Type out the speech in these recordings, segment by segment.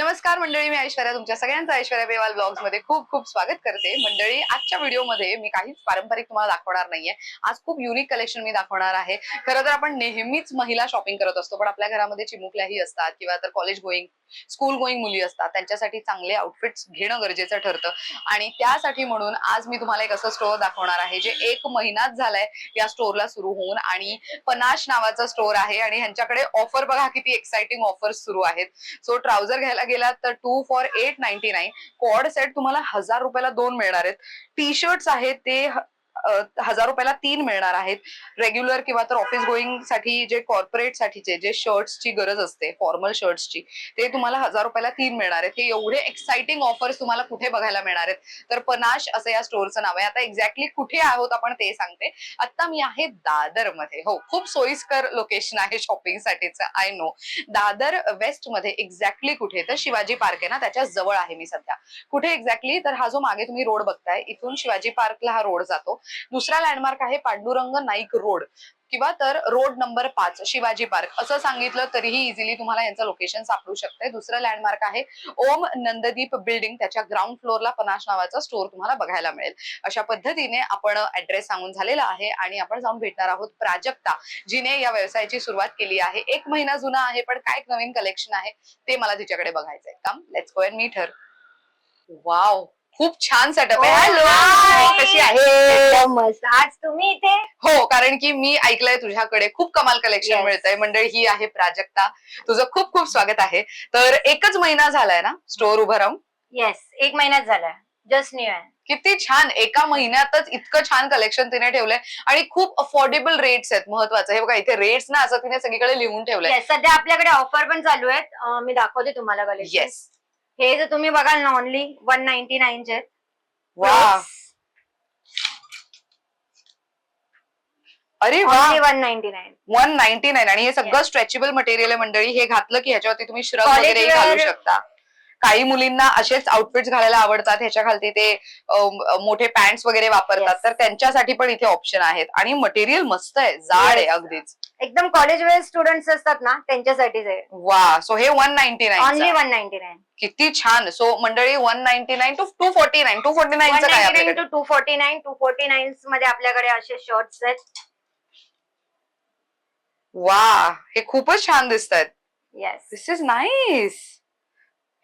नमस्कार मंडळी मी ऐश्वर्या. तुमच्या सगळ्यांचं ऐश्वर्या बेवाल ब्लॉग्समध्ये खूप खूप स्वागत करते. मंडळी आजच्या व्हिडिओमध्ये मी काहीच पारंपरिक तुम्हाला दाखवणार नाहीये. आज खूप युनिक कलेक्शन मी दाखवणार आहे. खरं तर आपण नेहमीच महिला शॉपिंग करत असतो पण आपल्या घरामध्ये चिमुकल्याही असतात किंवा तर कॉलेज गोईंग स्कूल गोईंग मुली असतात त्यांच्यासाठी चांगले आउटफिट्स घेणं गरजेचं ठरतं. आणि त्यासाठी म्हणून आज मी तुम्हाला एक असं स्टोअर दाखवणार आहे जे एक महिनाच झालाय या स्टोअरला सुरू होऊन. आणि पनाश नावाचा स्टोअर आहे आणि ह्यांच्याकडे ऑफर बघा किती एक्साइटिंग ऑफर्स सुरू आहेत. सो ट्राउझर घ्यायला गेलात तर two for eight ninety nine cord set तुम्हाला हजार रुपयाला दोन मिळणार आहेत. टी शर्ट्स आहेत ते हजार रुपयाला तीन मिळणार आहेत. रेग्युलर किंवा तर ऑफिस गोईंगसाठी जे कॉर्पोरेट साठीचे जे शर्ट्सची गरज असते फॉर्मल शर्ट्सची ते तुम्हाला हजार रुपयाला तीन मिळणार आहेत. हे एवढे एक्साइटिंग ऑफर्स तुम्हाला कुठे बघायला मिळणार आहेत? तर पनाश असं या स्टोअरचं नाव आहे. आता एक्झॅक्टली कुठे आहोत आपण ते सांगते. आता मी आहे दादरमध्ये हो खूप सोयीस्कर लोकेशन आहे शॉपिंग साठीचं आय नो दादर वेस्टमध्ये एक्झॅक्टली कुठे? तर शिवाजी पार्क आहे ना त्याच्याजवळ आहे मी सध्या. कुठे एक्झॅक्टली तर हा जो मागे तुम्ही रोड बघताय इथून शिवाजी पार्कला हा रोड जातो. दुसरा लँडमार्क आहे पांडुरंग नाईक रोड. किंवा तर रोड नंबर पाच शिवाजी पार्क असं सांगितलं तरीही इझिली तुम्हाला यांचं लोकेशन सापडू शकते दुसरं लँडमार्क आहे ओम नंददीप बिल्डिंग त्याच्या ग्राउंड फ्लोअरला पनाश नावाचा स्टोअर तुम्हाला बघायला मिळेल. अशा पद्धतीने आपण ऍड्रेस सांगून झालेला आहे आणि आपण जाऊन भेटणार आहोत प्राजक्ता जिने या व्यवसायाची सुरुवात केली आहे. एक महिना जुना आहे पण काय नवीन कलेक्शन आहे ते मला तिच्याकडे बघायचंय. Come let's go and meet her wow खूप छान सेटअप आहे. Oh, hello hi. कशी आहे मस्त. आज तुम्ही इथे? हो कारण की मी ऐकलंय तुझ्याकडे. खूप कमाल कलेक्शन. मिळतंय. मंडळी ही आहे प्राजक्ता. तुझं खूप खूप स्वागत आहे. तर एकच महिना झालाय ना स्टोअर उभं राहून? येस एक महिन्यात झालाय. जस्ट न्यू आहे. किती छान. एका महिन्यातच इतकं छान कलेक्शन तिने ठेवलंय. आणि खूप अफोर्डेबल रेट्स आहेत महत्वाचं. हे बघा इथे रेट्स ना असं तिने सगळीकडे लिहून ठेवलंय. सध्या आपल्याकडे ऑफर पण चालू आहेत. मी दाखवते तुम्हाला कलेक्शन येस हे जर तुम्ही बघाल ना ओनली वन नाईन्टी नाईनचे वा. अरे वा. One ninety nine one ninety nine आणि हे सगळं स्ट्रेचेबल मटेरियल आहे मंडळी. हे घातलं की ह्याच्यावरती तुम्ही श्रग College वगैरे घालू. शकता. काही मुलींना असेच आउटफिट्स घालायला आवडतात. ह्याच्या खालती ते अम, मोठे पॅन्ट वगैरे वापरतात. Yes. तर त्यांच्यासाठी पण इथे ऑप्शन आहेत. आणि मटेरियल मस्त आहे. जाड आहे Yes. अगदीच. एकदम कॉलेज वेअर स्टुडंट्स असतात ना त्यांच्यासाठीच आहे. वा सो हे one ninety only nine one ninety nine किती छान. सो मंडळी one ninety nine two two forty nine two forty one नाईनचं काय नाईन्टी नाईन आपल्याकडे two two forty nine two forty nine मध्ये आपल्याकडे असे शर्ट्स आहेत. वा हे खूपच छान दिसत आहेत येस दिस इज नाईस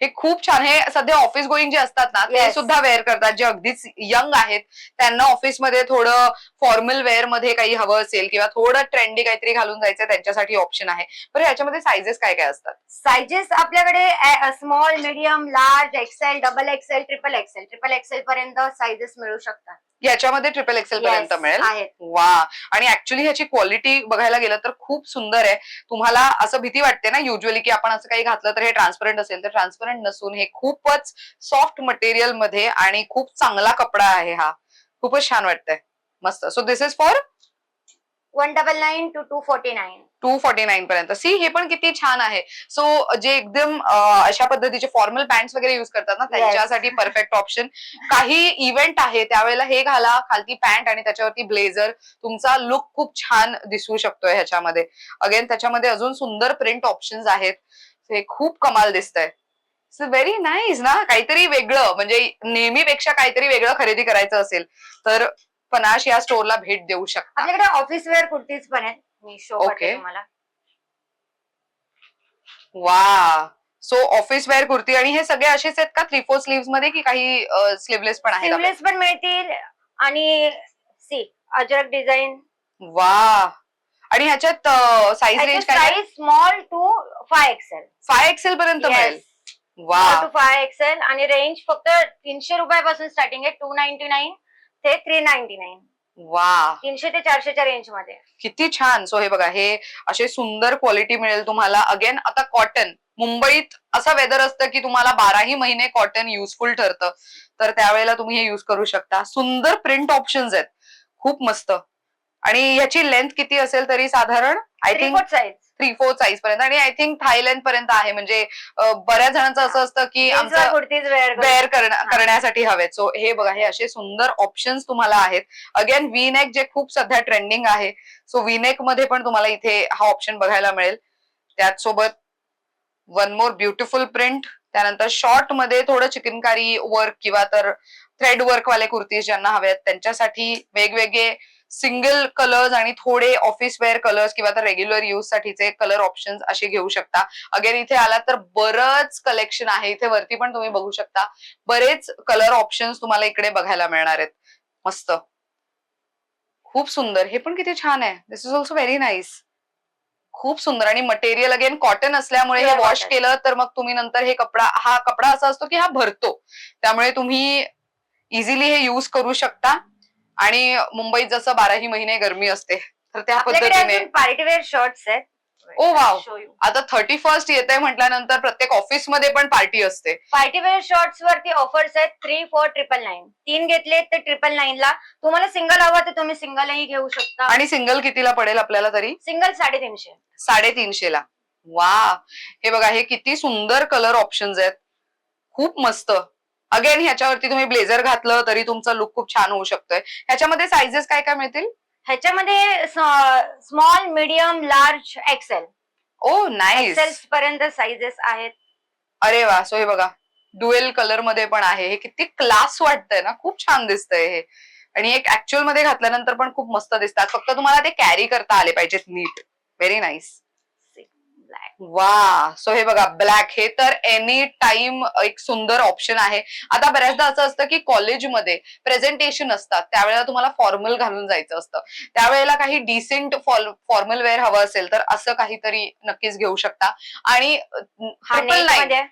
हे खूप छान. हे सध्या ऑफिस गोईंग जे असतात ना ते Yes. सुद्धा वेअर करतात. जे अगदीच यंग आहेत त्यांना ऑफिसमध्ये थोडं फॉर्मल वेअरमध्ये काही हवं असेल किंवा थोडं ट्रेंडी काहीतरी घालून जायचं त्यांच्यासाठी ऑप्शन आहे. बरं याच्यामध्ये सायझेस काय काय असतात? सायझेस आपल्याकडे small medium large XL double XL triple XL triple XL पर्यंत सायझेस मिळू शकतात. याच्यामध्ये ट्रिपल एक्सेल पर्यंत मिळेल. आहेत. वा. आणि ऍक्च्युली ह्याची क्वालिटी बघायला गेलं तर खूप सुंदर आहे. तुम्हाला असं भीती वाटते ना युजली की आपण असं काही घातलं तर हे ट्रान्सपरंट असेल तर ट्रान्सपरंट नसून हे खूपच सॉफ्ट मटेरियलमध्ये आणि खूप चांगला कपडा आहे हा. खूपच छान वाटतंय. मस्त. So this is for one double nine two two forty nine two forty nine पर्यंत. सी हे पण किती छान आहे. सो जे एकदम अशा पद्धतीचे फॉर्मल पॅन्ट वगैरे युज करतात ना त्यांच्यासाठी परफेक्ट ऑप्शन काही इव्हेंट आहे त्यावेळेला हे घाला खालती पॅन्ट आणि त्याच्यावरती ब्लेझर तुमचा लुक खूप छान दिसू शकतोय ह्याच्यामध्ये. अगेन त्याच्यामध्ये अजून सुंदर प्रिंट ऑप्शन्स आहेत. हे खूप कमाल दिसतंय. व्हेरी नाईस ना? काहीतरी वेगळं म्हणजे नेहमीपेक्षा काहीतरी वेगळं खरेदी करायचं असेल तर पनाश या स्टोअरला भेट देऊ शकता. आपल्याकडे ऑफिस वेअर कुर्तीज पण आहेत. मी शो तुम्हाला. वा सो ऑफिस वेअर कुर्ती आणि हे सगळे असेच आहेत का? थ्री फोर स्लीव्हमध्ये की काही स्लीवलेस पण आहेत आपले? स्लीवलेस पण मिळतील आणि सी अजरक डिझाईन वा आणि ह्याच्यात साईज रेंज काय size small two five XL five XL पर्यंत मिळेल. वा टू फाय एक्सेल आणि रेंज फक्त तीनशे रुपयापासून स्टार्टिंग आहे टू नाईन्टी नाईन ते थ्री नाईन्टी नाईन वा तीनशे ते चारशेच्या रेंजमध्ये. किती छान. सो हे बघा हे असे सुंदर क्वालिटी मिळेल तुम्हाला. अगेन आता कॉटन मुंबईत असं वेदर असतं की तुम्हाला बाराही महिने कॉटन युजफुल ठरतं. तर त्यावेळेला तुम्ही हे युज करू शकता. सुंदर प्रिंट ऑप्शन्स आहेत. खूप मस्त. आणि ह्याची लेंथ किती असेल तरी साधारण? I think size three four size पर्यंत. आणि आय थिंक थाय लेंथ पर्यंत आहे. म्हणजे बऱ्याच जणांचं असं असतं की आमचं कुर्तीज वेअर करण्यासाठी हवेत. सो हे बघा हे असे सुंदर ऑप्शन्स तुम्हाला आहेत. अगेन नेक जे खूप सध्या ट्रेंडिंग आहे. सो नेकमध्ये पण तुम्हाला इथे हा ऑप्शन बघायला मिळेल. त्याच सोबत वन मोर ब्युटिफुल प्रिंट त्यानंतर शॉर्टमध्ये थोडं चिकनकारी वर्क किंवा तर थ्रेड वर्क वाले कुर्तीज ज्यांना हवेत त्यांच्यासाठी वेगवेगळे सिंगल कलर्स आणि थोडे ऑफिस वेअर कलर्स किंवा तर रेग्युलर यूज साठीचे कलर ऑप्शन्स असे घेऊ शकता. अगेन इथे आला तर बरंच कलेक्शन आहे. इथे वरती पण तुम्ही बघू शकता. बरेच कलर ऑप्शन्स तुम्हाला इकडे बघायला मिळणार आहेत. मस्त. खूप सुंदर. हे पण किती छान आहे. This is also very nice खूप सुंदर. आणि मटेरियल अगेन कॉटन असल्यामुळे हे वॉश. केलं तर मग तुम्ही नंतर हे कपडा हा कपडा असा असतो की हा भरतो. त्यामुळे तुम्ही इझिली हे युज करू शकता. आणि मुंबईत जसं बाराही महिने गरमी असते तर त्या पद्धतीने पार्टीवेअर शर्ट्स आहेत. Oh wow. आता थर्टी फर्स्ट येत आहे म्हटल्यानंतर प्रत्येक ऑफिसमध्ये पण पार्टी असते. पार्टीवेअर शर्ट्स वरती ऑफर्स आहेत थ्री फोर ट्रिपल नाईन तीन घेतले तर ट्रिपल नाईन ला. तुम्हाला सिंगल हवं तर तुम्ही सिंगलही घेऊ शकता. आणि सिंगल कितीला पडेल आपल्याला तरी? सिंगल साडेतीनशे. साडेतीनशे ला. वा हे बघा हे किती सुंदर कलर ऑप्शन्स आहेत. खूप मस्त. अगेन ह्याच्यावरती तुम्ही ब्लेझर घातलं तरी तुमचा लुक खूप छान होऊ शकतोय. ह्याच्यामध्ये सायझेस काय काय मिळतील? ह्याच्यामध्ये small medium large XL oh nice XL पर्यंत साइजेस आहेत. अरे वा सो हे बघा. डुएल कलरमध्ये पण आहे. हे किती क्लास वाटतंय ना. खूप छान दिसतंय हे. आणि एक ऍक्च्युअलमध्ये घातल्यानंतर पण खूप मस्त दिसतात. फक्त तुम्हाला ते कॅरी करता आले पाहिजेत नीट. व्हेरी नाईस ब्लॅक वा सो हे बघा ब्लॅक हे तर एनी टाइम एक सुंदर ऑप्शन आहे. आता बऱ्याचदा असं असतं की कॉलेजमध्ये प्रेझेंटेशन असतात. त्यावेळेला तुम्हाला फॉर्मल घालून जायचं असतं. त्यावेळेला काही डिसेंट फॉर्मल वेअर हवं असेल तर असं काहीतरी नक्कीच घेऊ शकता. आणि आहे.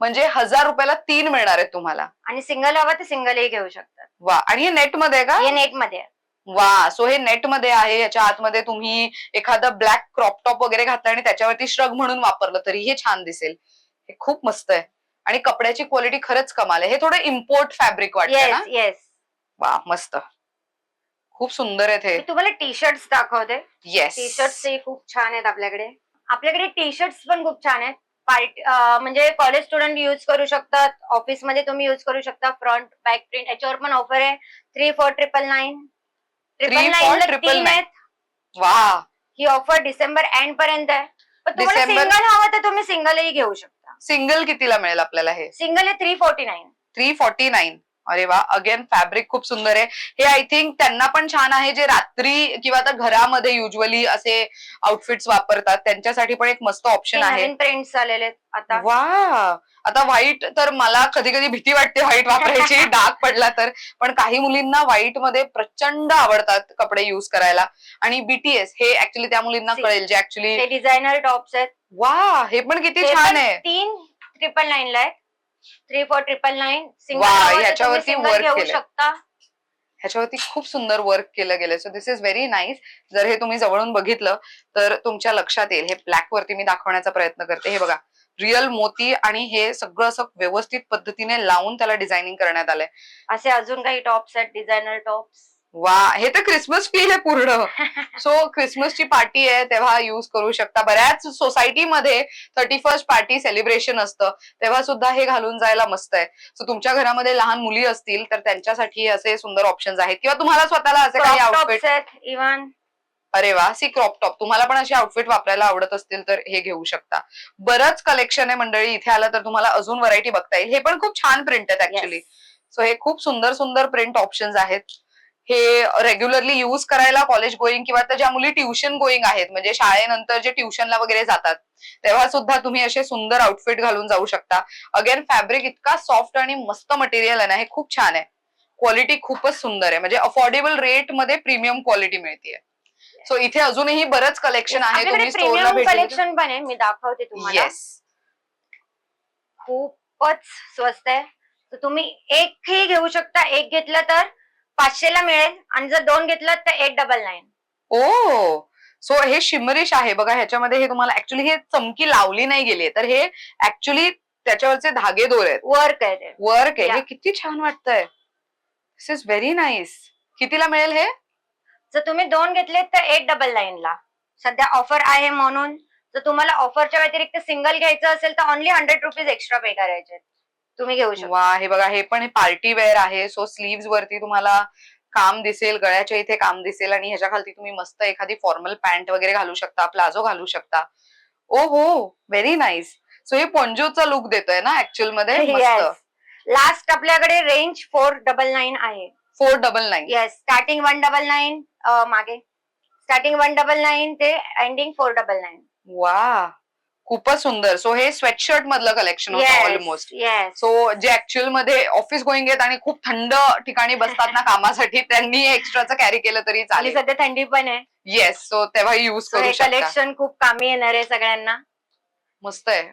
म्हणजे हजार रुपयाला तीन मिळणार आहेत तुम्हाला. आणि सिंगल हवं तर सिंगलही घेऊ शकतात. वा आणि हे नेटमध्ये आहे का? हे नेटमध्ये आहे. वा सो हे नेटमध्ये आहे याच्या आतमध्ये तुम्ही एखादं ब्लॅक क्रॉप टॉप वगैरे घातलं आणि त्याच्यावरती श्रग म्हणून वापरलं तरी हे छान दिसेल. हे खूप मस्त आहे. आणि कपड्याची क्वालिटी खरंच कमाल आहे. हे थोडं इम्पोर्ट फॅब्रिक वाटतं ना? येस येस वा मस्त. खूप सुंदर आहेत हे. तुम्हाला टी शर्ट्स दाखवते. येस टी शर्ट्स खूप छान आहेत आपल्याकडे. आपल्याकडे टी शर्ट्स पण खूप छान आहेत. पार्टी म्हणजे कॉलेज स्टुडंट युज करू शकतात. ऑफिसमध्ये तुम्ही युज करू शकता. फ्रंट बॅक प्रिंट याच्यावर पण ऑफर आहे. Three four triple nine triple Three for nine triple तीन nine. आहेत वा ही ऑफर डिसेंबर एंड पर्यंत आहे. पण तुम्हाला डिसेंबर- सिंगल हवं तर तुम्ही सिंगलही घेऊ शकता. सिंगल कितीला मिळेल आपल्याला हे? सिंगल आहे three forty nine three forty nine अरे वा अगेन फॅब्रिक खूप सुंदर आहे. हे आय थिंक त्यांना पण छान आहे जे रात्री किंवा आता घरामध्ये युजली असे आउटफिट्स वापरतात त्यांच्यासाठी पण एक मस्त ऑप्शन आहे. प्रिंट्स आलेले आहेत आता. वा! आता व्हाईट तर मला कधी कधी भीती वाटते व्हाईट वापरायची डाग पडला तर. पण काही मुलींना व्हाईटमध्ये प्रचंड आवडतात कपडे युज करायला. आणि बीटीएस हे ऍक्च्युली त्या मुलींना. कळेल जे ऍक्च्युली डिझायनर टॉप्स आहेत. वा! हे पण किती छान आहे. तीन ट्रिपल नाईन ला आहेत. थ्री फोर ट्रिपल नाईन वा, ह्याच्यावरती work घेऊ केलंय. शकता. ह्याच्यावरती खूप सुंदर वर्क केलं गेलं so this is very nice जर हे तुम्ही जवळून बघितलं तर तुमच्या लक्षात येईल. हे ब्लॅक वरती मी दाखवण्याचा प्रयत्न करते. हे बघा रिअल मोती आणि हे सगळं असं व्यवस्थित पद्धतीने लावून त्याला डिझायनिंग करण्यात आलंय. असे अजून काही टॉप्स आहेत डिझायनर टॉप्स वा हे तर क्रिसमस फील आहे पूर्ण. सो क्रिसमसची पार्टी आहे तेव्हा युज करू शकता. बऱ्याच सोसायटीमध्ये थर्टी फर्स्ट पार्टी सेलिब्रेशन असतं. तेव्हा सुद्धा हे घालून जायला मस्त आहे. सो तुमच्या घरामध्ये लहान मुली असतील तर त्यांच्यासाठी असे सुंदर ऑप्शन्स आहेत. किंवा तुम्हाला स्वतःला असे काही आउटफिट इव्हन अरे वा सी क्रॉप टॉप तुम्हाला पण असे आउटफिट वापरायला आवडत असतील तर हे घेऊ शकता. बरंच कलेक्शन आहे मंडळी. इथे आलं तर तुम्हाला अजून व्हरायटी बघता येईल. हे पण खूप छान प्रिंट आहेत ऍक्च्युली सो हे खूप सुंदर सुंदर प्रिंट ऑप्शन्स आहेत. हे रेग्युलरली युज करायला कॉलेज गोईंग किंवा त्या ज्या मुली ट्युशन गोईंग आहेत म्हणजे शाळेनंतर जे ट्युशनला वगैरे जातात तेव्हा सुद्धा तुम्ही असे सुंदर आउटफिट घालून जाऊ शकता. अगेन फॅब्रिक इतका सॉफ्ट आणि मस्त मटेरियल आहे ना हे खूप छान आहे. क्वालिटी खूपच सुंदर आहे. म्हणजे अफोर्डेबल रेटमध्ये प्रीमियम क्वालिटी मिळते सो इथे अजूनही बरंच कलेक्शन आहे. तुम्ही स्टोरला कलेक्शन पण आहे. मी दाखवते तुम्हाला. येस खूपच स्वस्त आहे. तुम्ही एकही घेऊ शकता. एक घेतलं तर पाचशेला मिळेल आणि जर दोन घेतलं तर eight double nine oh so हे शिमरिश आहे. बघा ह्याच्यामध्ये हे तुम्हाला ऍक्च्युली हे चमकी लावली नाही गेली तर हे ऍक्च्युली त्याच्यावरचे धागे दोर आहेत. वर्क आहे ते वर्क आहे. हे Yeah. किती छान वाटतंय. दिस इज व्हेरी नाईस कितीला मिळेल हे? जर तुम्ही दोन घेतले तर एट डबल नाईन ला. सध्या ऑफर आहे म्हणून. जर तुम्हाला ऑफरच्या व्यतिरिक्त सिंगल घ्यायचं असेल तर only hundred rupees extra pay करायचे तुम्ही घेऊ शकता. वा हे बघा हे पण पार्टी वेअर आहे. सो स्लीव्स वरती तुम्हाला काम दिसेल गळ्याच्या इथे काम दिसेल आणि ह्याच्या खालती तुम्ही मस्त एखादी फॉर्मल पॅन्ट वगैरे घालू शकता प्लाझो घालू शकता. ओ हो व्हेरी नाईस सो हे पोंजोचा लुक देतोय ना ऍक्च्युअलमध्ये? मस्त. लास्ट आपल्याकडे रेंज फोर डबल नाईन आहे. Four double nine yes starting one double nine मागे. स्टार्टिंग वन डबल नाईन ते एंडिंग फोर डबल नाईन वा. खूपच सुंदर. सो हे स्वेटशर्ट मधलं कलेक्शन होतं ऑलमोस्ट सो जे ऍक्च्युअलमध्ये ऑफिस गोईंग आहेत आणि खूप थंड ठिकाणी बसतात ना कामासाठी त्यांनी एक्स्ट्राचं कॅरी केलं तरी चालेल. सध्या थंडी पण आहे. येस सो तेव्हा युज करू शकता. कलेक्शन खूप कामी येणार आहे सगळ्यांना. मस्त आहे.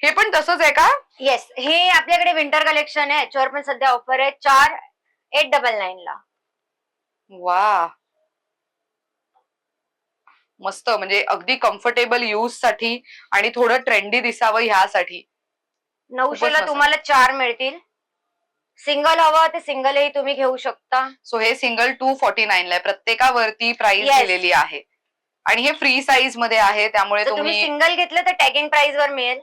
हे पण तसंच आहे का? येस हे आपल्याकडे विंटर कलेक्शन आहे. याच्यावर पण सध्या ऑफर आहे. चार एट डबल नाईन ला. वा मस्त म्हणजे अगदी कम्फर्टेबल यूजसाठी आणि थोडं ट्रेंडी दिसावं ह्यासाठी. नऊशेला मस्त. तुम्हाला चार मिळतील. सिंगल हवं ते सिंगलही तुम्ही घेऊ शकता. सो हे सिंगल टू फॉर्टी नाईन ला आहे. प्रत्येकावरती प्राइस Yes. दिलेली आहे. आणि हे फ्री साईजमध्ये आहे त्यामुळे जर तुम्ही तुम्ही सिंगल घेतलं तर टॅगिंग प्राइस वर मिळेल.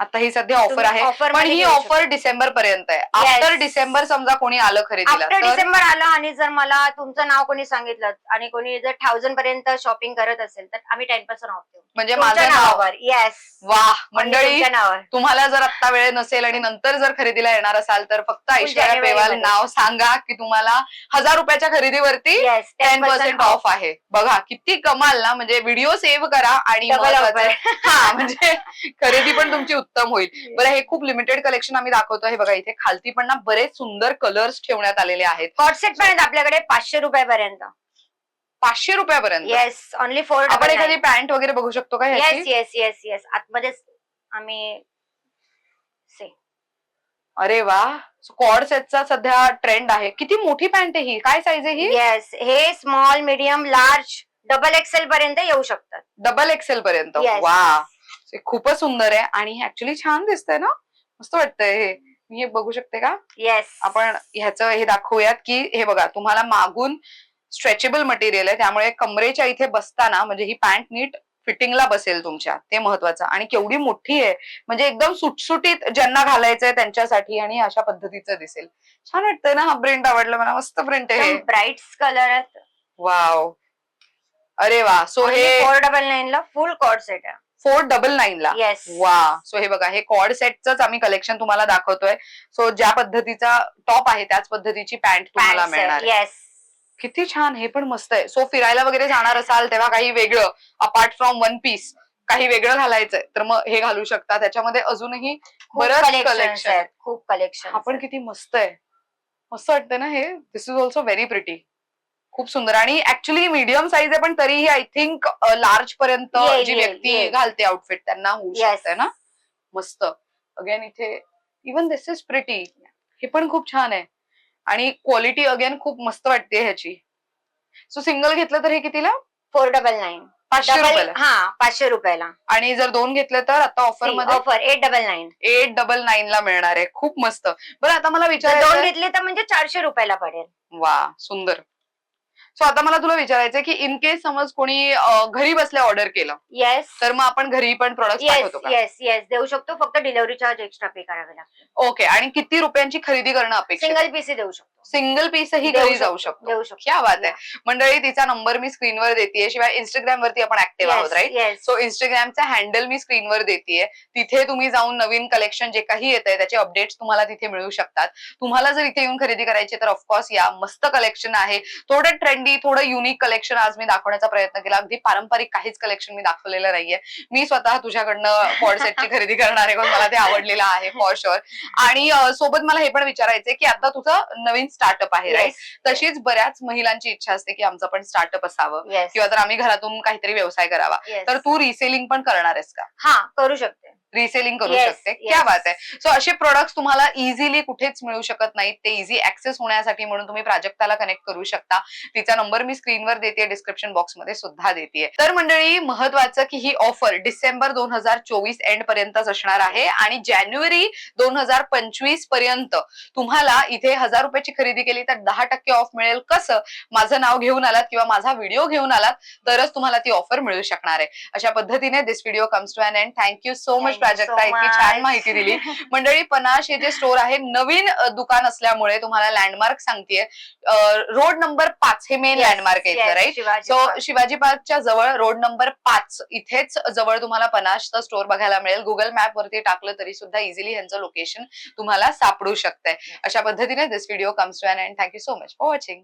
आता ही सध्या ऑफर तुम्ही आहे. offer पण मध्ये ही घेऊ ऑफर डिसेंबर पर्यंत आहे. आफ्टर डिसेंबर समजा कोणी आलं खरेदीला आफ्टर तर डिसेंबर आलं आणि जर मला तुमचं नाव कोणी सांगितलं आणि कोणी जर थाउजंड पर्यंत शॉपिंग करत असेल तर आम्ही टेन पर्सेंट ऑफ देऊ. म्हणजे तुमच्या माझं नाव नावावर. येस वा मंडळी नावावर. तुम्हाला जर आता वेळ नसेल आणि नंतर जर खरेदीला येणार असाल तर फक्त ऐश्वर्या पेवाल. नाव सांगा की तुम्हाला हजार रुपयाच्या खरेदीवरती येस टेन पर्सेंट ऑफ आहे. बघा किती कमाल ना? म्हणजे व्हिडिओ सेव्ह करा आणि महत्वाचं- हा म्हणजे खरेदी पण तुमची उत्तम होईल. बरं हे खूप लिमिटेड कलेक्शन आम्ही दाखवतो. हे बघा इथे खालती पण ना बरेच सुंदर कलर्स ठेवण्यात आलेले आहेत. हॉट सेट पण आहेत आपल्याकडे पाचशे रुपयापर्यंत. पाचशे रुपयापर्यंत? येस ओनली फोर आपण एखादी पॅन्ट वगैरे बघू शकतो का येस येस येस येस आतमध्येच आम्ही से अरे वा. कॉड सेटचा सध्या ट्रेंड आहे. किती मोठी पॅन्ट आहे ही? काय साईज आहे ही? येस हे small medium large double XL पर्यंत येऊ शकतात. डबल एक्सेल पर्यंत. वा. खूपच सुंदर आहे आणि हे ऍक्च्युली छान दिसतंय ना? मस्त वाटतंय हे. मी हे बघू शकते का? येस आपण ह्याचं हे दाखवूयात की हे बघा तुम्हाला मागून स्ट्रेचेबल मटेरियल आहे. त्यामुळे कमरेच्या इथे बसताना म्हणजे ही पॅन्ट नीट फिटिंगला बसेल तुमच्या. ते महत्वाचं. आणि केवढी मोठी आहे. म्हणजे एकदम सुटसुटीत ज्यांना घालायचंय त्यांच्यासाठी आणि अशा पद्धतीचं दिसेल. छान वाटतंय ना? हा प्रिंट आवडला मला. मस्त प्रिंट आहे ब्राईट कलर वाव अरे वा. सो हे फोर डबल नाईन ला फुल कॉर्ड सेट आहे. फोर डबल नाईन ला. येस वा. सो हे बघा हे कॉड सेटच आम्ही कलेक्शन तुम्हाला दाखवतोय. सो ज्या पद्धतीचा टॉप आहे त्याच पद्धतीची पॅन्ट तुम्हाला मिळणार. येस किती छान हे पण मस्त आहे. सो फिरायला वगैरे जाणार असाल तेव्हा काही वेगळं अपार्ट फ्रॉम वन पीस काही वेगळं घालायचंय तर मग हे घालू शकता. त्याच्यामध्ये अजूनही बरंच कलेक्शन खूप कलेक्शन आपण किती मस्त आहे. मस्त वाटतंय ना हे? This is also very pretty खूप सुंदर. आणि ऍक्च्युली मीडियम साईज आहे पण तरीही आय थिंक लार्ज पर्यंत जी व्यक्ती. घालते आउटफिट त्यांना होऊ Yes. शकते ना? मस्त. अगेन इथे इवन दिस इज प्रिटी हे पण खूप छान आहे. आणि क्वालिटी अगेन खूप मस्त वाटते ह्याची. सो सिंगल घेतलं तर हे कितीला? फोर डबल नाईन पाचशे रुपयाला. हा पाचशे रुपयाला. आणि जर दोन घेतले तर आता ऑफरमध्ये offer eight double nine eight double nine ला मिळणार आहे. खूप मस्त. बरं आता मला जर दोन विचारायचं घेतले तर म्हणजे चारशे रुपयाला पडेल. वा सुंदर. सो आता मला तुला विचारायचंय की इन केस समज कोणी घरी बसल्या ऑर्डर केलं येस तर मग आपण घरी पण प्रोडक्ट येस येस येस देऊ शकतो. फक्त डिलिव्हरी चार्ज एक्स्ट्रा पे करावे लागते ओके आणि किती रुपयांची खरेदी करणं अपेक्षित सिंगल पीस देऊ शकतो. सिंगल पीसही देऊ घरी जाऊ शकतो. देऊ शकतो. क्या बात आहे. मंडळी तिचा नंबर मी स्क्रीनवर देते शिवाय इंस्टाग्राम वरती आपण ऍक्टिव्ह आहोत राईट सो इंस्टाग्रामचा हँडल मी स्क्रीनवर देते तिथे तुम्ही जाऊन नवीन कलेक्शन जे काही येत आहे त्याचे अपडेट्स तुम्हाला तिथे मिळू शकतात. तुम्हाला जर इथे येऊन खरेदी करायची तर ऑफकोर्स या मस्त कलेक्शन आहे. थोडं ट्रेंडी थोडं युनिक कलेक्शन आज मी दाखवण्याचा प्रयत्न केला. अगदी पारंपरिक काहीच कलेक्शन मी दाखवलेलं नाहीये. मी स्वतः तुझ्याकडनं कॉडसेटची खरेदी करणार आहे कारण मला ते आवडलेलं आहे फॉर शुअर आणि सोबत मला हे पण विचारायचंय की आता तुझं नवीन स्टार्टअप आहे राईट तशीच बऱ्याच महिलांची इच्छा असते की आमचं पण स्टार्टअप असावं. किंवा तर आम्ही घरातून काहीतरी व्यवसाय करावा. तर तू रिसेलिंग पण करणार आहेस का? हा करू शकते. रिसेलिंग करू Yes, शकते. yes. क्या बात आहे. सो असे प्रोडक्ट्स तुम्हाला इझिली कुठेच मिळू शकत नाहीत. ते इझी ऍक्सेस होण्यासाठी म्हणून तुम्ही प्राजक्ताला कनेक्ट करू शकता. तिचा नंबर मी स्क्रीनवर देते डिस्क्रिप्शन बॉक्समध्ये सुद्धा देते. तर मंडळी महत्वाचं की ही ऑफर डिसेंबर दोन हजार चोवीस एंड पर्यंतच असणार आहे आणि जानेवारी दोन हजार पंचवीसपर्यंत तुम्हाला इथे हजार रुपयाची खरेदी केली तर दहा टक्के ऑफ मिळेल. कसं? माझं नाव घेऊन आलात किंवा माझा व्हिडिओ घेऊन आलात तरच तुम्हाला ती ऑफर मिळू शकणार आहे. अशा पद्धतीने this video comes to an end thank you so much Prajakta इतकी छान माहिती दिली. मंडळी पनाश हे जे स्टोर आहे. नवीन दुकान असल्यामुळे तुम्हाला लँडमार्क सांगतेय. रोड नंबर पाच हे मेन लँडमार्क आहे राईट सो शिवाजी पार्कच्या जवळ रोड नंबर पाच इथेच जवळ तुम्हाला पनाशचं स्टोर बघायला मिळेल. गुगल मॅप वरती टाकलं तरी सुद्धा इझिली ह्यांचं लोकेशन तुम्हाला सापडू शकतंय. अशा पद्धतीने this video comes to end thank you so much for watching